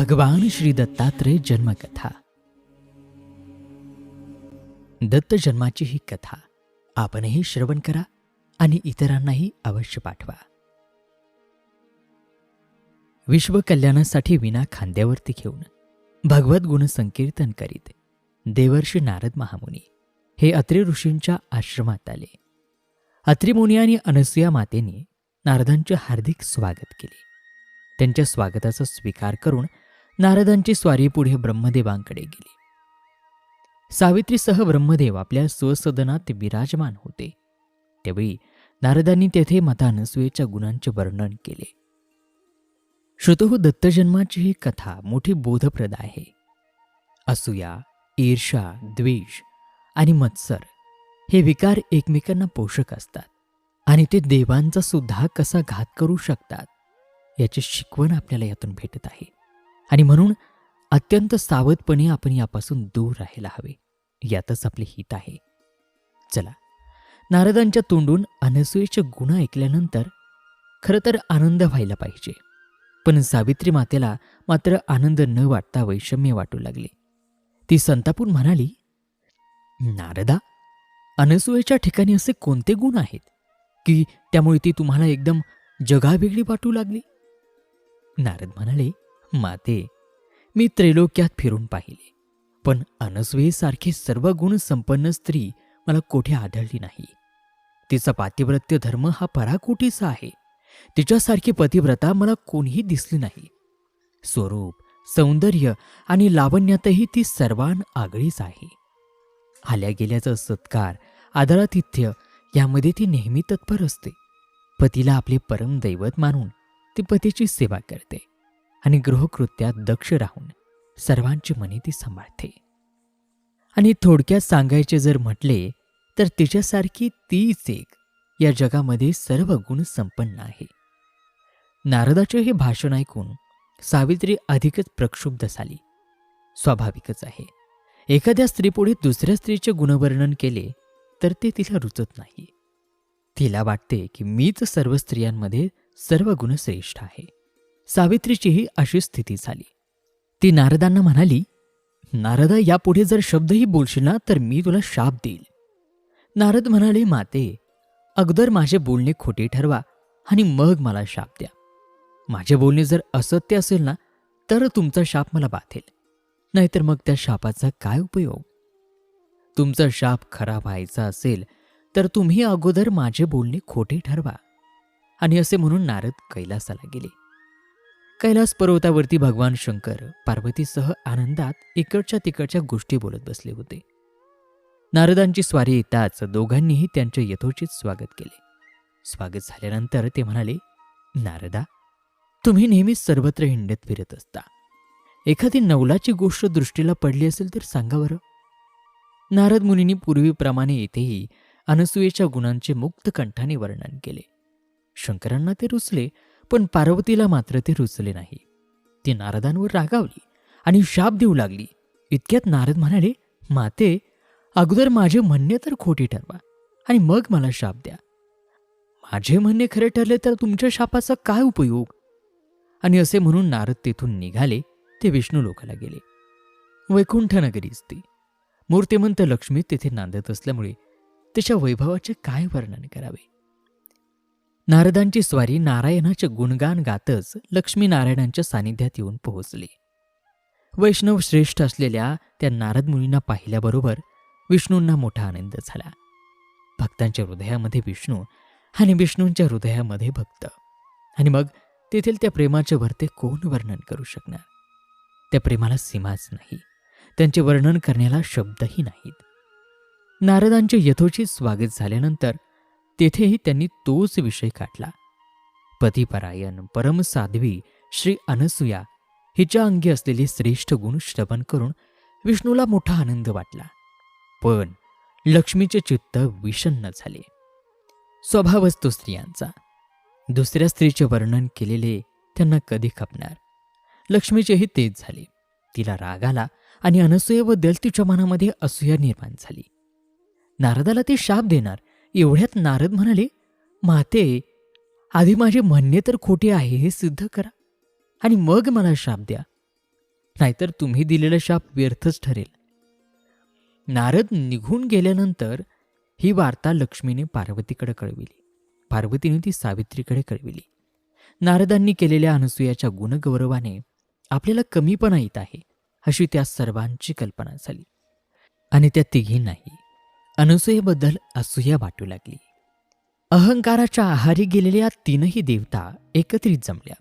भगवान श्री दत्तात्रय जन्मकथा. दत्त जन्माची ही कथा आपणही श्रवण करा आणि इतरांनाही अवश्य पाठवा. विश्व कल्याणासाठी विना खांद्यावरती घेऊन भगवत गुण संकीर्तन करीत देवर्षी नारद महामुनी हे अत्रि ऋषींच्या आश्रमात आले. अत्रिमुनी आणि अनसुया मातेने नारदांचे हार्दिक स्वागत केले. त्यांच्या स्वागताचा स्वीकार करून नारदांची स्वारी पुढे ब्रह्मदेवांकडे गेली. सावित्रीसह ब्रह्मदेव आपल्या स्वसदनात विराजमान होते. त्यावेळी नारदांनी तेथे मतानसुयेच्या गुणांचे वर्णन केले. श्रुतहू दत्तजन्माची ही कथा मोठी बोधप्रद आहे. असूया ईर्षा द्वेष आणि मत्सर हे विकार एकमेकांना पोषक असतात आणि ते देवांचा सुद्धा कसा घात करू शकतात याची शिकवण आपल्याला यातून भेटत आहे. आणि म्हणून अत्यंत सावधपणे आपण यापासून दूर राहायला हवे. यातच आपले हित आहे. चला नारदांच्या तोंडून अनसुयेचे गुण ऐकल्यानंतर खरं तर आनंद व्हायला पाहिजे. पण सावित्री मातेला मात्र आनंद न वाटता वैषम्य वाटू लागले. ती संतापून म्हणाली नारदा अनसुयेच्या ठिकाणी असे कोणते गुण आहेत की त्यामुळे ती तुम्हाला एकदम जगावेगळी वाटू लागली? नारद म्हणाले माते. मी त्रैलोक्यात फिरून पाहिले. पण अनस्वेसारखी सर्व गुण संपन्न स्त्री मला कोठे आढळली नाही. तिचा पातिव्रत्य धर्म हा पराकोटीचा आहे. तिच्यासारखी पतिव्रता मला कोणीही दिसली नाही. स्वरूप सौंदर्य आणि लावण्यातही ती सर्वान आगळीच आहे. आल्या गेल्याचा सत्कार आदरातिथ्य यामध्ये ती नेहमी तत्पर असते. पतीला आपले परम दैवत मानून ती पतीची सेवा करते. आणि गृहकृत्यात दक्ष राहून सर्वांची मने ती सांभाळते. आणि थोडक्यात सांगायचे जर म्हटले तर तिच्यासारखी तीच एक या जगामध्ये सर्व गुण संपन्न आहे. नारदाचे हे भाषण ऐकून सावित्री अधिकच प्रक्षुब्ध झाली. स्वाभाविकच आहे. एखाद्या स्त्रीपुढे दुसऱ्या स्त्रीचे गुणवर्णन केले तर ते तिला रुचत नाही. तिला वाटते की मीच सर्व स्त्रियांमध्ये सर्व गुण श्रेष्ठ आहे. सावित्रीचीही अशी स्थिती झाली. ती नारदांना म्हणाली नारदा यापुढे जर शब्दही बोलशील ना तर मी तुला शाप देईल. नारद म्हणाले माते अगोदर माझे बोलणे खोटे ठरवा आणि मग मला शाप द्या. माझे बोलणे जर असत्य असेल ना तर तुमचा शाप मला बाधेल. नाहीतर मग त्या शापाचा काय उपयोग? तुमचा शाप खरा व्हायचा असेल तर तुम्ही अगोदर माझे बोलणे खोटे ठरवा. आणि असे म्हणून नारद कैलासाला गेले. कैलास पर्वतावरती भगवान शंकर पार्वतीसह आनंदात इकडच्या तिकडच्या गोष्टी बोलत बसले होते. नारदांची स्वारी येताच दोघांनीही त्यांचे यथोचित स्वागत केले. स्वागत झाल्यानंतर ते म्हणाले नारदा तुम्ही नेहमी सर्वत्र हिंडत फिरत असता. एखादी नवलाची गोष्ट दृष्टीला पडली असेल तर सांगा बरं. नारद मुनींनी पूर्वीप्रमाणे येथेही अनसुयेच्या गुणांचे मुक्त कंठाने वर्णन केले. शंकरांना ते रुचले पण पार्वतीला मात्र ते रुचले नाही. ती नारदांवर रागावली आणि शाप देऊ लागली. इतक्यात नारद म्हणाले माते अगोदर माझे म्हणणे तर खोटे ठरवा आणि मग मला शाप द्या. माझे म्हणणे खरे ठरले तर तुमच्या शापाचा काय उपयोग? आणि असे म्हणून नारद तेथून निघाले. ते विष्णू लोकाला गेले. वैकुंठ नगरीच ती. मूर्तिमंत लक्ष्मी तेथे नांदत असल्यामुळे त्याच्या वैभवाचे काय वर्णन करावे? नारदांची स्वारी नारायणाचे गुणगान गातच लक्ष्मीनारायणांच्या सानिध्यात येऊन पोहोचली. वैष्णव श्रेष्ठ असलेल्या त्या नारद मुनींना पाहिल्याबरोबर विष्णूंना मोठा आनंद झाला. भक्तांच्या हृदयामध्ये विष्णू आणि विष्णूंच्या हृदयामध्ये भक्त. आणि मग तेथील त्या प्रेमाचे भरते कोण वर्णन करू शकणार? त्या प्रेमाला सीमाच नाही. त्यांचे वर्णन करण्याला शब्दही नाहीत. नारदांचे यथोचित स्वागत झाल्यानंतर तेथेही त्यांनी तोच विषय काढला पतिपरायण परमसाध्वी श्री अनसुया हिच्या अंगी असलेले श्रेष्ठ गुण श्रवण करून विष्णूला मोठा आनंद वाटला. पण लक्ष्मीचे चित्त विषन्न झाले. स्वभावच तो स्त्रियांचा. दुसऱ्या स्त्रीचे वर्णन केलेले त्यांना कधी खपणार? लक्ष्मीचेही तेच झाले. तिला राग आला आणि अनसूयेबद्दल तिच्या मनामध्ये असूया निर्माण झाली. नारदाला ते शाप देणार एवढ्यात नारद म्हणाले माते आधी माझे म्हणणे तर खोटे आहे हे सिद्ध करा आणि मग मला शाप द्या. नाहीतर तुम्ही दिलेला शाप व्यर्थच ठरेल. नारद निघून गेल्यानंतर ही वार्ता लक्ष्मीने पार्वतीकडे कळविली. पार्वतीने ती सावित्रीकडे कळविली. नारदांनी केलेल्या अनसुयाच्या गुणगौरवाने आपल्याला कमीपणा येत आहे अशी त्या सर्वांची कल्पना झाली. आणि त्या तिघींनाही अनसूयेबद्दल असूया वाटू लागली. अहंकाराच्या आहारी गेलेल्या तीनही देवता एकत्रित जमल्या.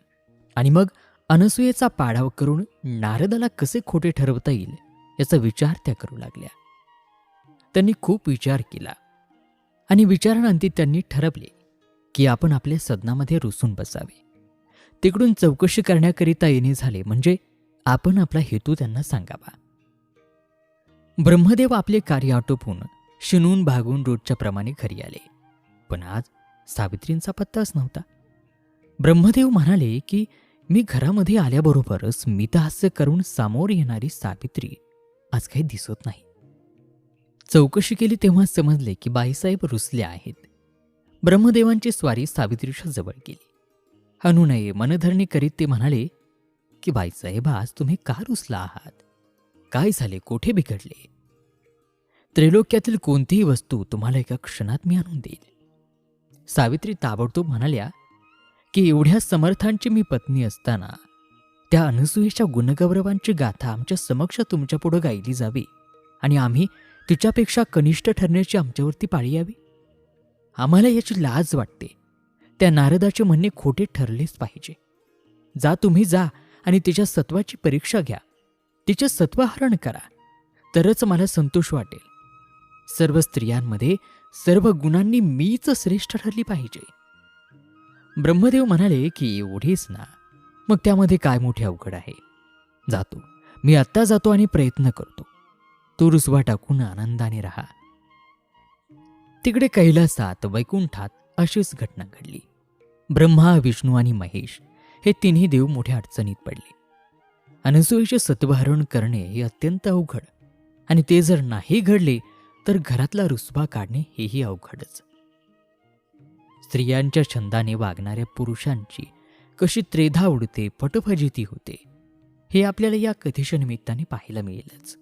आणि मग अनसूयेचा पाडाव करून नारदाला कसे खोटे ठरवता येईल याचा विचार त्या करू लागल्या. त्यांनी खूप विचार केला. आणि विचारानंती त्यांनी ठरवले की आपण आपल्या सदनामध्ये रुसून बसावे. तिकडून चौकशी करण्याकरिता येणे झाले म्हणजे आपण आपला हेतू त्यांना सांगावा. ब्रह्मदेव आपले कार्य आटोपून शिनून भागून रोजच्या प्रमाणे घरी आले. पण आज सावित्रींचा पत्ताच नव्हता. ब्रह्मदेव म्हणाले की मी घरामध्ये आल्याबरोबरच मितहास्य करून सामोर येणारी सावित्री आज काही दिसत नाही. चौकशी केली तेव्हा समजले की बाईसाहेब रुसल्या आहेत. ब्रह्मदेवांची स्वारी सावित्रीच्या जवळ गेली. हनू नये मनधरणी करीत ते म्हणाले की बाईसाहेब आज तुम्ही का रुसला आहात? काय झाले? कोठे बिघडले? त्रैलोक्यातील कोणतीही वस्तू तुम्हाला एका क्षणात मी आणून देईल. सावित्री ताबडतोब म्हणाल्या की एवढ्या समर्थांची मी पत्नी असताना त्या अनसुयेच्या गुणगौरवांची गाथा आमच्या समक्ष तुमच्यापुढं गायली जावी आणि आम्ही तिच्यापेक्षा कनिष्ठ ठरण्याची आमच्यावरती पाळी यावी? आम्हाला याची लाज वाटते. त्या नारदाचे म्हणणे खोटे ठरलेच पाहिजे. जा तुम्ही जा आणि तिच्या सत्वाची परीक्षा घ्या. तिचे सत्वहरण करा. तरच मला संतोष वाटेल. सर्व स्त्रियांमध्ये सर्व गुणांनी मीच श्रेष्ठ ठरली पाहिजे. ब्रह्मदेव म्हणाले की एवढीच ना. मग त्यामध्ये काय मोठे अवघड आहे? जातो. मी आत्ता जातो आणि प्रयत्न करतो. तो रुसवा टाकून आनंदाने राहा. तिकडे कैलासात वैकुंठात अशीच घटना घडली. ब्रह्मा विष्णू आणि महेश हे तिन्ही देव मोठ्या अडचणीत पडले. अनसुयेचे सत्वहरण करणे हे अत्यंत अवघड आणि ते जर नाही घडले तर घरातला रुसवा काढणे हेही अवघडच. स्त्रियांच्या छंदाने वागणाऱ्या पुरुषांची कशी त्रेधा उडते पटफजिती होते हे आपल्याला या कथेच्या निमित्ताने पाहायला मिळेलच.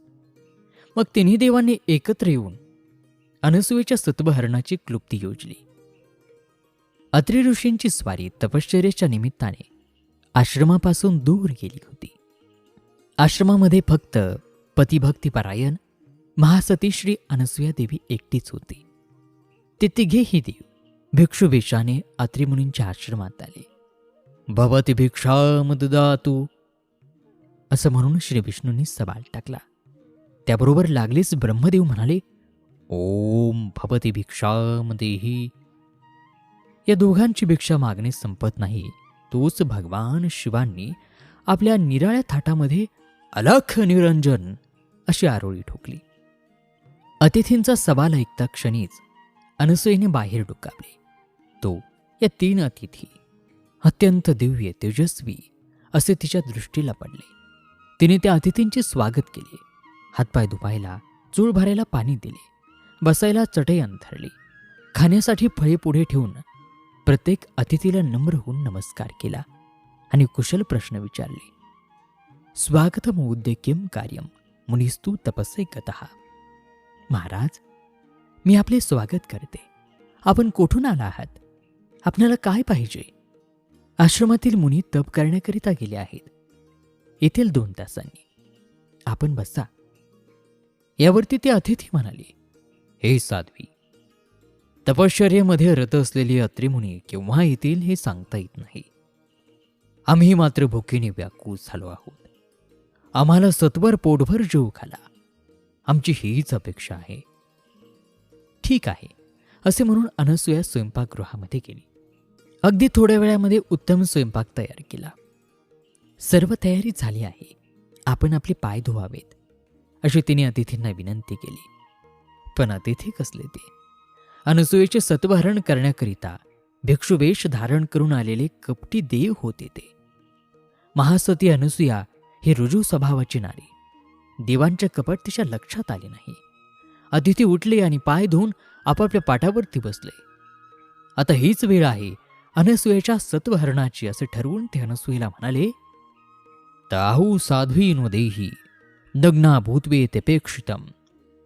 मग तिन्ही देवांनी एकत्र येऊन अनसुयेच्या सत्वहरणाची क्लुप्ती योजली. अत्रि ऋषींची स्वारी तपश्चर्याच्या निमित्ताने आश्रमापासून दूर गेली होती. आश्रमामध्ये फक्त पतिभक्तीपरायण महासती श्री अनसुया देवी एकटीच होती. ते तिघेही देव भिक्षुवेशाने अत्रिमुनींच्या आश्रमात आले. भवती भिक्षाम तू असं म्हणून श्री विष्णूंनी सवाल टाकला. त्याबरोबर लागलीच ब्रह्मदेव म्हणाले ओम भवती भिक्षाम देही या दोघांची भिक्षा मागणे संपत नाही तोच भगवान शिवांनी आपल्या निराळ्या थाटामध्ये अलख निरंजन अशी आरोळी ठोकली. अतिथींचा सवाल ऐकता क्षणीच अनसुयेने बाहेर डुकावले तो या तीन अतिथी अत्यंत दिव्य तेजस्वी असे तिच्या दृष्टीला पडले. तिने त्या अतिथींचे स्वागत केले. हातपाय धुवायला चूळ भरायला पाणी दिले. बसायला चटई अंथरली. खाण्यासाठी फळे पुढे ठेवून प्रत्येक अतिथीला नम्र होऊन नमस्कार केला आणि कुशल प्रश्न विचारले. स्वागतम उद्देक्यम कार्यम मुनिस्तू तपस्से गतः महाराज मी आपले स्वागत करते. आपण कोठून आला आहात? आपल्याला काय पाहिजे? आश्रमातील मुनी तप करण्याकरिता गेले आहेत. येथील दोन तासांनी. आपण बसा. यावरती ते अतिथी म्हणाले हे साध्वी तपश्चर्येमध्ये रत असलेली अत्रिमुनी केव्हा येतील हे सांगता येत नाही. आम्ही मात्र भुकीने व्याकूळ झालो आहोत. आम्हाला सत्वर पोटभर जीव घाला. आमची हीच अपेक्षा आहे. ठीक आहे असे म्हणून अनसुया स्वयंपाकगृहामध्ये गेली. अगदी थोड्या वेळामध्ये उत्तम स्वयंपाक तयार केला. सर्व तयारी झाली आहे. आपण आपले पाय धुवावेत. अशी तिने अतिथींना विनंती केली. पण अतिथी कसले ते? अनसुयेचे सत्वहरण करण्याकरिता भिक्षुवेश धारण करून आलेले कपटी देव होते ते. महासती अनसुया ही रुजू स्वभावाची नारी. देवांचे कपट तिच्या लक्षात आले नाही. अतिथी उठले आणि पाय धुवून आपापल्या पाठावरती बसले. आता हीच वेळ आहे. अनसुयेच्या सत्वहरणाची असे ठरवून ते अनसुयेला म्हणाले ताहू साध्वीनो देही नग्ना भूत्वे तेपेक्षितम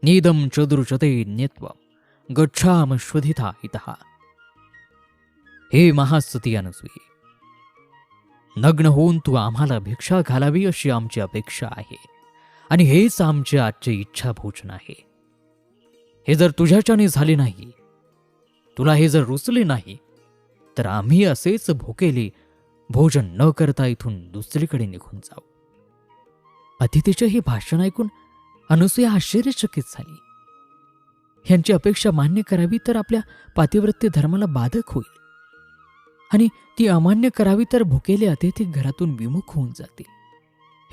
निदम चदुर्चते नेत्व गच्छाम श्वधिता इतः हे महासती अनुसुये नग्न होऊन तू आम्हाला भिक्षा घालावी अशी आमची अपेक्षा आहे. आणि हेच आमचे आजचे इच्छा भोजन आहे. हे जर तुझ्याच्याने झाले नाही तुला हे जर रुचले नाही तर आम्ही असेच भोकेले भोजन न करता इथून दुसरीकडे निघून जाऊ. अतिथीचे हे भाषण ऐकून अनुसूया आश्चर्यचकित झाली. यांची अपेक्षा मान्य करावी तर आपल्या पातिवृत्य धर्माला बाधक होईल. आणि ती अमान्य करावी तर भुकेले अतिथी घरातून विमुख होऊन जातील.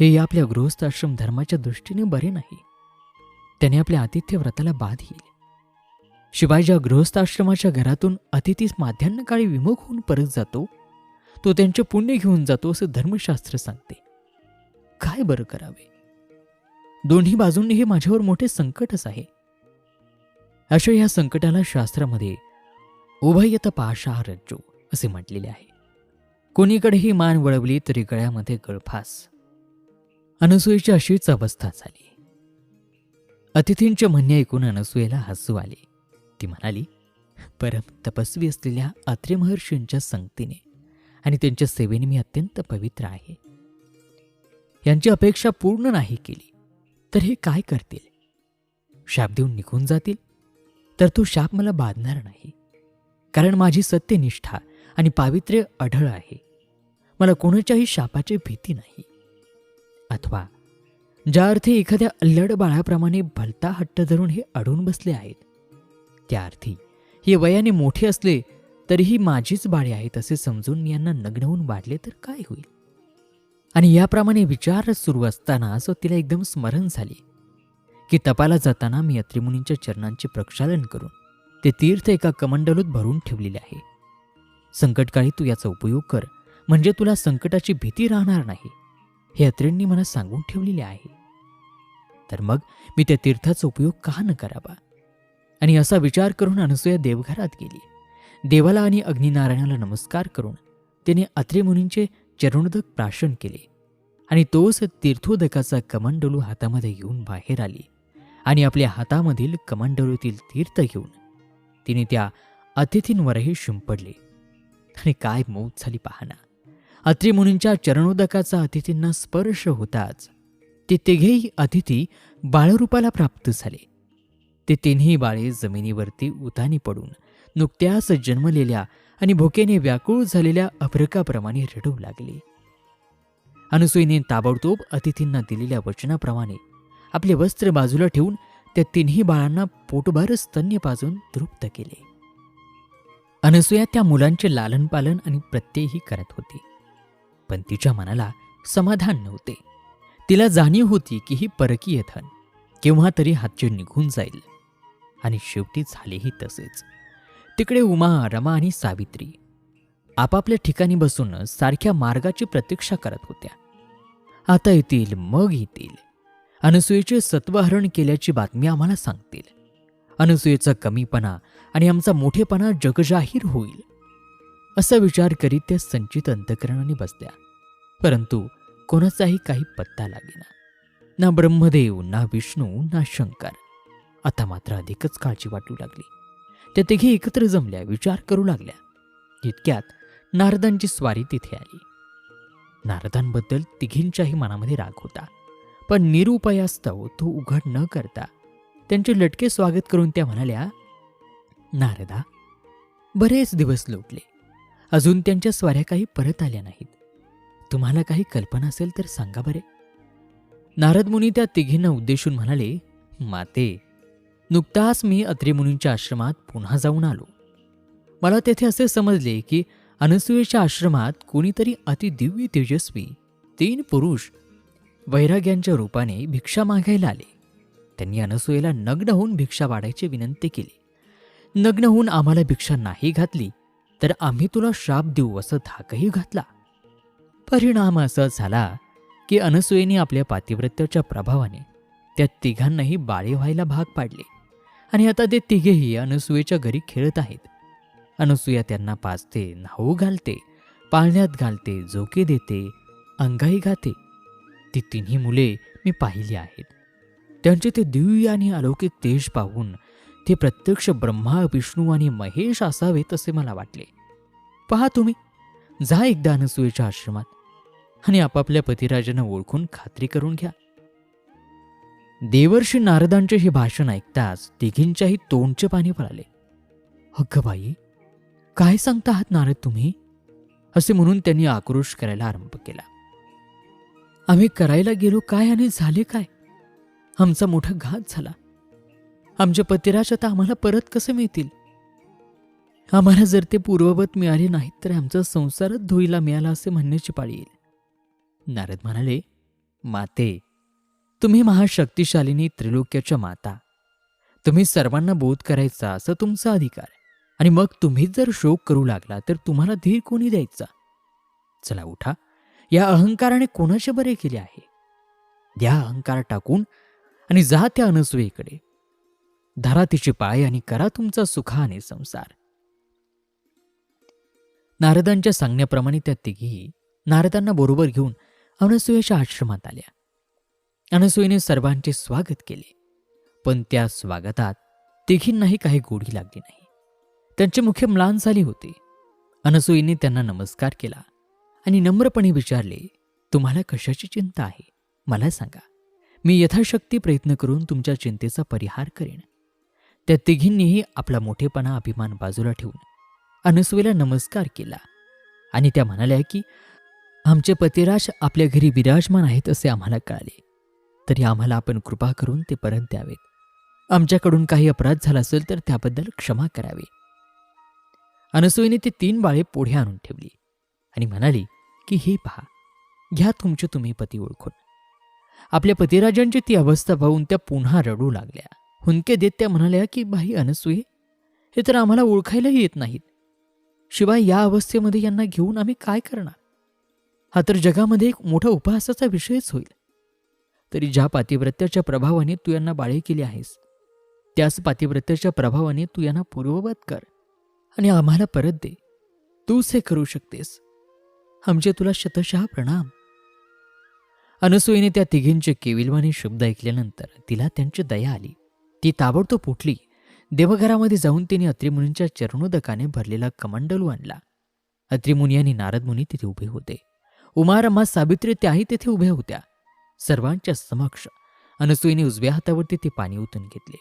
हे या आपल्या गृहस्थ आश्रम धर्माच्या दृष्टीने बरे नाही. त्याने आपल्या आतिथ्य व्रताला बाध येईल. शिवाय ज्या गृहस्थाश्रमाच्या घरातून अतिथीस माध्यान्ह काळी विमुख होऊन परत जातो तो त्यांचे पुण्य घेऊन जातो असं धर्मशास्त्र सांगते. काय बरं करावे? दोन्ही बाजूंनी हे माझ्यावर मोठे संकटच आहे. अशा या संकटाला शास्त्रामध्ये उभयत पाशा रज्जो असे म्हटलेले आहे. कोणीकडेही मान वळवली तरी गळ्यामध्ये गळफास. अनसूयेची अशीच अवस्था झाली. अतिथींचे म्हणणे ऐकून अनसूयेला हसू आले. ती म्हणाली परम तपस्वी असलेल्या अत्रे महर्षींच्या संगतीने आणि त्यांच्या सेवेने मी अत्यंत पवित्र आहे. यांची अपेक्षा पूर्ण नाही केली तर हे काय करतील? शाप देऊन निघून जातील? तर तो शाप मला बाधणार नाही. कारण माझी सत्यनिष्ठा आणि पावित्र्य अढळ आहे. मला कोणाच्याही शापाची भीती नाही. अथवा ज्या अर्थी एखाद्या अल्लड बाळाप्रमाणे भलता हट्ट धरून हे अडून बसले आहेत. त्या अर्थी हे वयाने मोठे असले तरीही माझीच बाळे आहेत असे समजून मी यांना नग्नवून वाढले तर काय होईल? आणि याप्रमाणे विचार सुरू असताना असं तिला एकदम स्मरण झाले की तपाला जाताना मी अत्रिमुनींच्या चरणांचे प्रक्षालन करून ते तीर्थ एका कमंडलूत भरून ठेवलेले आहे. संकटकाळी तू याचा उपयोग कर म्हणजे तुला संकटाची भीती राहणार नाही. हे अत्रेंनी मला सांगून ठेवलेले आहे. तर मग मी त्या तीर्थाचा उपयोग का न करावा? आणि असा विचार करून अनसूया देवघरात गेली. देवाला आणि अग्निनारायणाला नमस्कार करून तिने अत्रे मुनींचे चरणोदक प्राशन केले. आणि तोच तीर्थोदकाचा कमंडलू हातामध्ये घेऊन बाहेर आली आणि आपल्या हातामधील कमंडलूतील तीर्थ घेऊन तिने त्या अतिथींवरही शिंपडले. आणि काय मौत झाली पाहना. अत्रिमुनींच्या चरणोदकाचा अतिथींना स्पर्श होताच. ते तिघेही अतिथी बाळरूपाला प्राप्त झाले. ते तिन्ही बाळे जमिनीवरती उतानी पडून नुकत्याच जन्मलेल्या आणि भुकेने व्याकुळ झालेल्या अभ्रकाप्रमाणे रडू लागले. अनुसुईने ताबडतोब अतिथींना दिलेल्या वचनाप्रमाणे आपले वस्त्र बाजूला ठेवून त्या तिन्ही बाळांना पोटभर स्तन्य पाजून तृप्त केले. अनसूया त्या मुलांचे लालनपालन आणि प्रत्ययही करत होती. पण तिच्या मनाला समाधान नव्हते. तिला जाणीव होती की ही परकीय धन केव्हा तरी हातचे निघून जाईल. आणि शेवटी झालेही तसेच. तिकडे उमा रमा आणि सावित्री आपापल्या ठिकाणी बसून सारख्या मार्गाची प्रतीक्षा करत होत्या. आता येतील मग येतील. अनसूयेचे सत्वहरण केल्याची बातमी आम्हाला सांगतील. अनुसूयेचा कमीपणा आणि आमचा मोठेपणा जगजाहीर होईल. असा विचार करीत त्या संचित अंतकरणाने बसल्या. परंतु कोणाचाही काही पत्ता लागेना. ना ब्रह्मदेव ना विष्णू ना शंकर. आता मात्र अधिकच काळजी वाटू लागली. त्या तिघी एकत्र जमल्या विचार करू लागल्या. इतक्यात नारदांची स्वारी तिथे आली. नारदांबद्दल तिघींच्याही मनामध्ये राग होता. पण निरुपयास्तव तो उघड न करता त्यांचे लटके स्वागत करून त्या म्हणाल्या नारदा बरेच दिवस लोटले. अजून त्यांच्या स्वाऱ्या काही परत आल्या नाहीत. तुम्हाला काही कल्पना असेल तर सांगा बरे. नारद मुनी त्या तिघींना उद्देशून म्हणाले माते नुकताच मी अत्रिमुनींच्या आश्रमात पुन्हा जाऊन आलो. मला तेथे असे समजले की अनसुयेच्या आश्रमात कोणीतरी अतिदिव्य तेजस्वी तीन पुरुष वैराग्यांच्या रूपाने भिक्षा मागायला आले. त्यांनी अनसूयेला नग्न होऊन भिक्षा वाढायची विनंती केली. नग्न होऊन आम्हाला भिक्षा नाही घातली तर आम्ही तुला श्राप देऊ असं धाकही घातला. परिणाम असा झाला की अनसुयेने आपल्या पातिव्रत्याच्या प्रभावाने त्या तिघांनाही बाळे व्हायला भाग पाडले. आणि आता ते तिघेही अनसुयेच्या घरी खेळत आहेत. अनसुया त्यांना पाजते न्हाऊ घालते पाळण्यात घालते झोके देते अंगाई घाते ती तिन्ही मुले मी पाहिली आहेत. त्यांचे ते दिव्य आणि अलौकिक तेज पाहून ते प्रत्यक्ष ब्रह्मा विष्णू आणि महेश असावेत असे मला वाटले. पहा तुम्ही जा एकदा अनसुयेच्या आश्रमात आणि आपापल्या पतिराजांना ओळखून खात्री करून घ्या. देवर्षी नारदांचे हे भाषण ऐकताच तिघींच्याही तोंडचे पाणी पळाले अगं बाई काय सांगता आहात नारद तुम्ही? असे म्हणून त्यांनी आक्रोश करायला आरंभ केला. आम्ही करायला गेलो काय आणि झाले काय? आमचा मोठा घात झाला. आमचे पतिराज आता आम्हाला परत कसे मिळतील? आम्हाला जर ते पूर्ववत मिळाले नाहीत तर आमचा संसारच धुईला मिळाला असे म्हणण्याची पाळी येईल. नारद म्हणाले माते तुम्ही महाशक्तिशालिनी त्रिलोक्याच्या माता. तुम्ही सर्वांना बोध करायचा असं तुमचा अधिकार. आणि मग तुम्हीच जर शोक करू लागला तर तुम्हाला धीर कोणी द्यायचा? चला उठा. या अहंकाराने कोणाचे बरे केले आहे? द्या अहंकार टाकून आणि जा त्या अनसुयेकडे धरा तिचे पाय आणि करा तुमचा सुखाने संसार. नारदांच्या सांगण्याप्रमाणे त्या तिघी नारदांना बरोबर घेऊन अनसुयेच्या आश्रमात आल्या. अनसुईने सर्वांचे स्वागत केले पण त्या स्वागतात तिघींनाही काही गोडी लागली नाही. त्यांचे मुख्य म्लान झाले होते. अनसुईने त्यांना नमस्कार केला आणि नम्रपणे विचारले तुम्हाला कशाची चिंता आहे? मला सांगा. मी यथाशक्ती प्रयत्न करून तुमच्या चिंतेचा परिहार करेन. त्या तिघींनीही आपला मोठेपणा अभिमान बाजूला ठेवून अनसुयेला नमस्कार केला आणि त्या म्हणाल्या की आमचे पतिराज आपल्या घरी विराजमान आहेत असे आम्हाला कळाले. तरी आम्हाला आपण कृपा करून ते परत द्यावेत. आमच्याकडून काही अपराध झाला असेल तर त्याबद्दल क्षमा करावी. अनसुईने ते तीन बाळे पुढे आणून ठेवली आणि म्हणाली की हे पहा घ्या तुमचे तुम्ही पती ओळखून. आपल्या पतिराजांची ती अवस्था पाहून त्या पुन्हा रडू लागल्या. हुंके देत त्या म्हणाल्या की बाई अनसुई हे तर आम्हाला ओळखायलाही येत नाहीत. शिवाय या अवस्थेमध्ये यांना घेऊन आम्ही काय करणार? हा तर जगामध्ये एक मोठा उपहासाचा विषयच होईल. तरी ज्या पातिव्रत्याच्या प्रभावाने तू यांना बाळे केली आहेस त्याच पातिव्रत्याच्या प्रभावाने तू यांना पूर्ववत कर आणि आम्हाला परत दे. तूच हे करू शकतेस. आमचे तुला शतशः प्रणाम. अनसुईने त्या तिघींचे केविलवाणी शब्द ऐकल्यानंतर तिला त्यांची दया आली. ती ताबडतोब उठली. देवघरामध्ये जाऊन तिने अत्रिमुनींच्या चरणोदकाने भरलेला कमंडलू आणला. अत्रिमुनी आणि नारदमुनी तिथे उभे होते. उमारमा सावित्री त्याही तेथे उभ्या होत्या. सर्वांच्या समक्ष अनसुईने उजव्या हातावरती ते पाणी ओतून घेतले.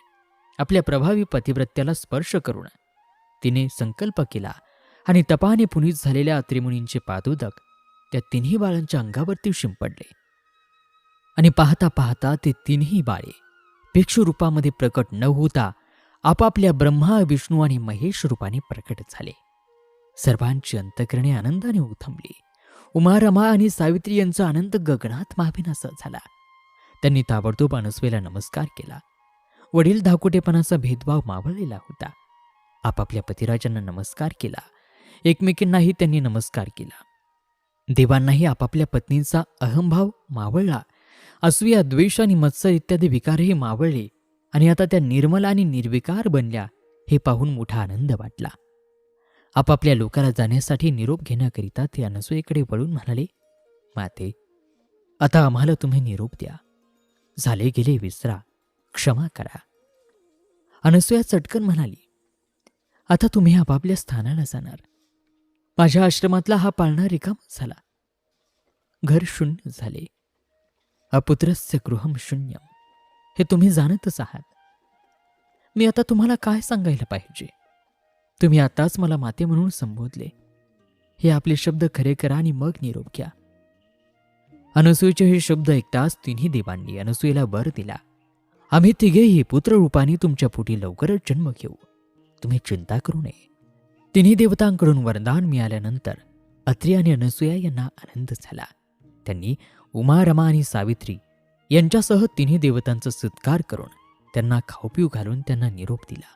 आपल्या प्रभावी पतिव्रत्याला स्पर्श करून तिने संकल्प केला आणि तपाने पुनीत झालेल्या अत्रिमुनींचे पादोदक त्या तिन्ही बाळांच्या अंगावरती शिंपडले. आणि पाहता पाहता ते तिन्ही बाळे भिक्षू रूपामध्ये प्रकट न होता आपापल्या ब्रह्मा विष्णू आणि महेश रूपाने प्रकट झाले. सर्वांची अंतकरणे आनंदाने उथंबली. उमारमा आणि सावित्री यांचा आनंद गगनात माभिनासा झाला. त्यांनी ताबडतोब अनस्वेला नमस्कार केला. वडील धाकुटेपणाचा भेदभाव मावळलेला होता. आपापल्या पतिराजांना नमस्कार केला. एकमेकींनाही त्यांनी नमस्कार केला. देवांनाही आपापल्या पत्नींचा अहंभाव मावळला. असूया द्वेष आणि मत्सर इत्यादी विकारही मावळले आणि आता त्या निर्मल आणि निर्विकार बनल्या हे पाहून मोठा आनंद वाटला. आपापल्या लोकाला जाण्यासाठी निरोप घेण्याकरिता ते अनसुयेकडे वळून म्हणाले माते आता आम्हाला तुम्ही निरोप द्या. झाले गेले विसरा. क्षमा करा. अनसुया चटकन म्हणाली आता तुम्ही आपापल्या स्थानाला जाणार. माझ्या आश्रमातला हा पाळणा रिकाम झाला. घर शून्य झाले. अपुत्रस्य गृहम शून्यम. हे तुम्ही जाणतच आहात. मी आता तुम्हाला काय सांगायला पाहिजे? तुम्ही आताच मला माते म्हणून संबोधले. हे आपले शब्द खरे करा आणि मग निरोप घ्या. अनसूयेचे हे शब्द ऐकताच तिन्ही देवांनी अनसूयेला वर दिला. आम्ही तिघेही पुत्ररूपाने तुमच्या पोटी लवकरच जन्म घेऊ. तुम्ही चिंता करू नये. तिन्ही देवतांकडून वरदान मिळाल्यानंतर अत्री आणि अनसूया यांना आनंद झाला. त्यांनी उमा रमा आणि सावित्री यांच्यासह तिन्ही देवतांचा सत्कार करून त्यांना खाऊपिऊ घालून त्यांना निरोप दिला.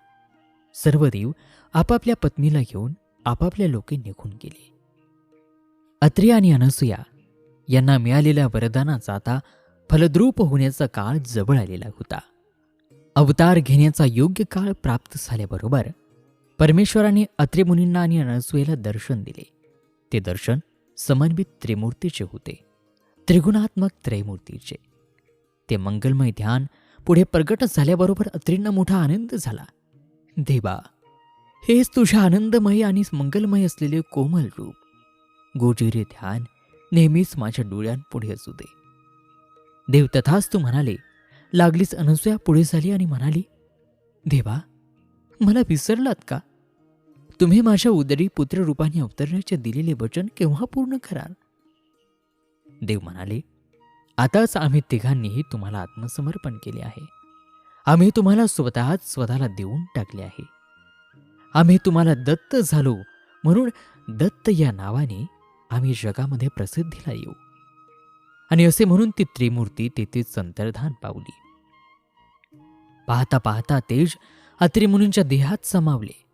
सर्व देव आपापल्या पत्नीला घेऊन आपापल्या लोके निघून गेले. अत्रि आणि अनसुया यांना मिळालेल्या वरदानाचा आता फलद्रूप होण्याचा काळ जवळ आलेला होता. अवतार घेण्याचा योग्य काळ प्राप्त झाल्याबरोबर परमेश्वराने अत्रेमुनींना आणि अनसुयेला दर्शन दिले. ते दर्शन समन्वित त्रिमूर्तीचे होते. त्रिगुणात्मक त्रयमूर्तीचे ते मंगलमय ध्यान पुढे प्रगट झाल्याबरोबर अत्रींना मोठा आनंद झाला. देवा हेच तुझ्या आनंदमय आणि मंगलमय असलेले कोमल रूप. गोजिरे ध्यान नेहमीच माझ्या डोळ्यांपुढे असू दे. देव तथाच तू म्हणाले लागलीच अनसुया पुढे झाली आणि म्हणाली देवा मला विसरलात का? तुम्ही माझ्या उदरी पुत्ररूपाने अवतरण्याचे दिलेले वचन केव्हा पूर्ण कराल? देव म्हणाले आताच आम्ही तिघांनीही तुम्हाला आत्मसमर्पण केले आहे. आम्ही तुम्हाला स्वतःच स्वतःला देऊन टाकले आहे. आम्ही तुम्हाला दत्त झालो म्हणून दत्त या नावाने आम्ही जगामध्ये प्रसिद्धीला येऊ. आणि असे म्हणून ती त्रिमूर्ती तेथे संतरधान पावली. पाहता पाहता तेज अत्रिमुनींच्या देहात समावले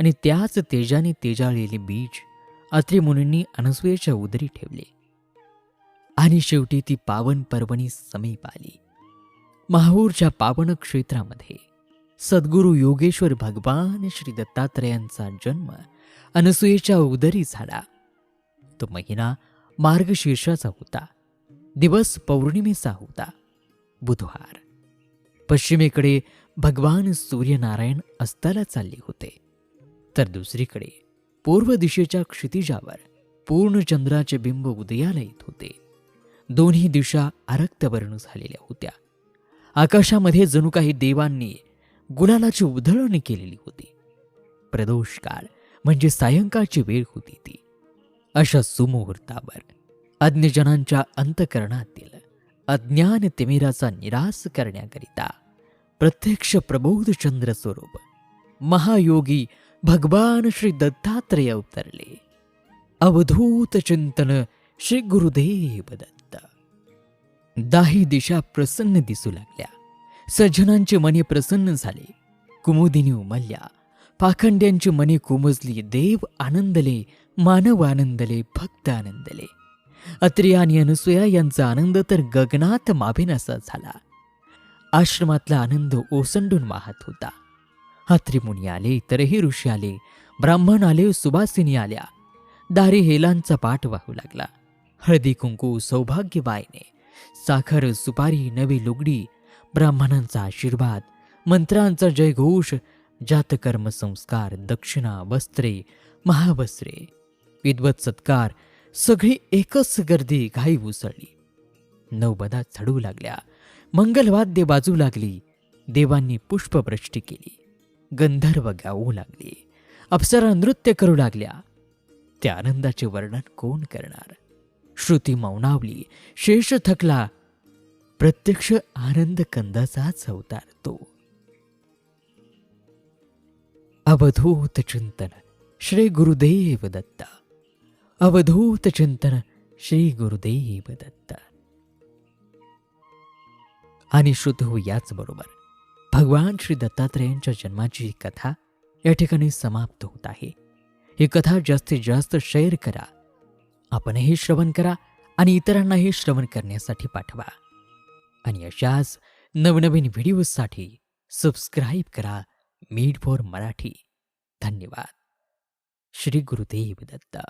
आणि त्याच तेजाने तेजाळलेले बीज अत्रिमुनींनी अनसुयेच्या उदरी ठेवले. आणि शेवटी ती पावन पर्वणी समीप आली. महाऊरच्या पावन क्षेत्रामध्ये सद्गुरू योगेश्वर भगवान श्री दत्तात्रयांचा जन्म अनसुयेच्या उदरी झाला. तो महिना मार्गशीर्षाचा होता. दिवस पौर्णिमेचा होता. बुधवार. पश्चिमेकडे भगवान सूर्यनारायण अस्ताला चालले होते. तर दुसरीकडे पूर्व दिशेच्या क्षितिजावर पूर्ण चंद्राचे बिंब उदयाला येत होते. दोन्ही दिशा आरक्तवर्ण झालेल्या होत्या. आकाशामध्ये जणू काही देवांनी गुलालाची उधळणी केलेली होती. प्रदोष काळ म्हणजे सायंकाळची वेळ होती ती. अशा सुमुहूर्तावर अज्ञजनांच्या अंतकरणातील अज्ञान तिमिराचा निराश करण्याकरिता प्रत्यक्ष प्रबोध चंद्र स्वरूप महायोगी भगवान श्री दत्तात्रय अवतरले अवधूत चिंतन श्री गुरुदेव दत्त दाही दिशा प्रसन्न दिसू लागल्या. सज्जनांचे मने प्रसन्न झाले. कुमुदिनी उमलल्या. पाखंड्यांची मने कुमजली देव आनंदले मानव आनंदले भक्त आनंदले. अत्रि आणि अनुसुया यांचा आनंद तर गगनात माभिनासा झाला. आश्रमातला आनंद ओसंडून वाहत होता. अत्रिमुनी आले इतरही ऋषी आले ब्राह्मण आले सुभासिनी आल्या. दारी हेलांचा पाठ वाहू लागला. हळदी कुंकू सौभाग्य वायने साखर सुपारी नवी लुगडी ब्राह्मणांचा आशीर्वाद मंत्रांचा जयघोष जातकर्म संस्कार दक्षिणा वस्त्रे महावस्त्रे विद्वत सत्कार सगळी एकच गर्दी घाई उसळली. नवबदा चढू लागल्या. मंगलवाद्य बाजू लागली. देवांनी पुष्पवृष्टी केली. गंधर्व गाऊ लागले. अप्सरा नृत्य करू लागल्या. त्या आनंदाचे वर्णन कोण करणार? श्रुती मौनावली. शेष थकला. प्रत्यक्ष आनंद कंदाचाच अवतार तो. अवधूत चिंतन श्री गुरुदेव दत्त. अवधूत चिंतन श्री गुरुदेव दत्त. आणि श्रुत हो याच बरोबर भगवान श्री दत्तात्रेयांच्या जन्माची ही कथा या ठिकाणी समाप्त होत आहे. ही कथा जास्तीत जास्त शेअर करा. आपणही श्रवण करा आणि इतरांनाही श्रवण करण्यासाठी पाठवा. आणि अशाच नवनवीन व्हिडिओजसाठी सबस्क्राईब करा मीड फॉर मराठी. धन्यवाद. श्री गुरुदेव दत्ता.